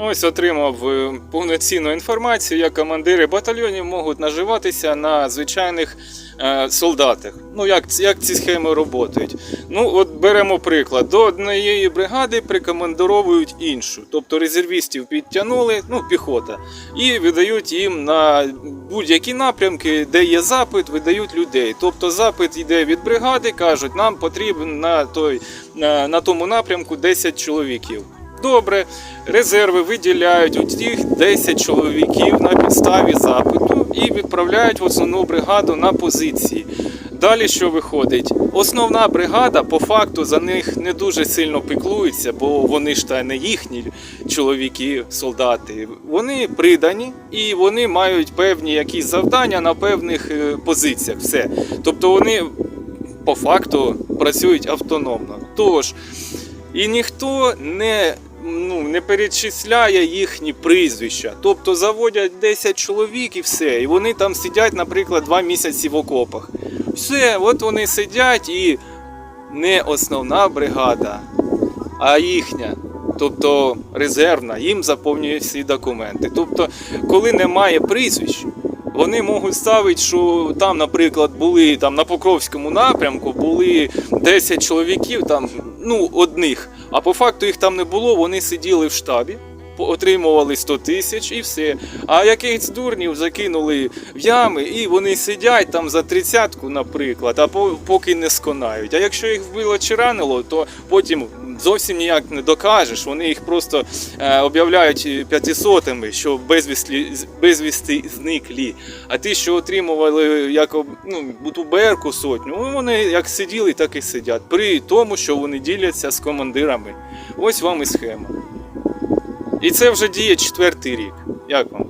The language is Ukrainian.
Ось отримав е, повноцінну інформацію, як командири батальйонів можуть наживатися на звичайних е, солдатах. Ну, як, як ці схеми працюють. Ну, от беремо приклад. До однієї бригади прикомандировують іншу. Тобто резервістів підтягнули, ну, піхота, і видають їм на будь-які напрямки, де є запит, видають людей. Тобто запит йде від бригади, кажуть, нам потрібен на, той, на, на тому напрямку 10 чоловіків. Добре, резерви виділяють у тих 10 чоловіків на підставі запиту і відправляють в основну бригаду на позиції. Далі що виходить? Основна бригада по факту за них не дуже сильно піклується, бо вони ж та не їхні чоловіки, солдати. Вони придані і вони мають певні якісь завдання на певних е, позиціях. Все. Тобто вони по факту працюють автономно. Тож і ніхто не, ну, не перечисляє їхні прізвища. Тобто заводять 10 чоловік і все. І вони там сидять, наприклад, 2 місяці в окопах. Все, от вони сидять і не основна бригада, а їхня. Тобто резервна, їм заповнює всі документи. Тобто, коли немає прізвищ, вони можуть ставити, що там, наприклад, були там на Покровському напрямку, були 10 чоловіків, там, ну, одних, а по факту їх там не було, вони сиділи в штабі. Отримували 100 тисяч і все. А якихось дурнів закинули в ями, і вони сидять там за тридцятку, наприклад, а по- поки не сконають. А якщо їх вбило чи ранило, то потім зовсім ніяк не докажеш. Вони їх просто е, об'являють п'ятисотими, що безвісті, безвісти зниклі. А ті, що отримували як ну, ту сотню, ну, вони як сиділи, так і сидять. При тому, що вони діляться з командирами. Ось вам і схема. І це вже діє четвертий рік. Як вам?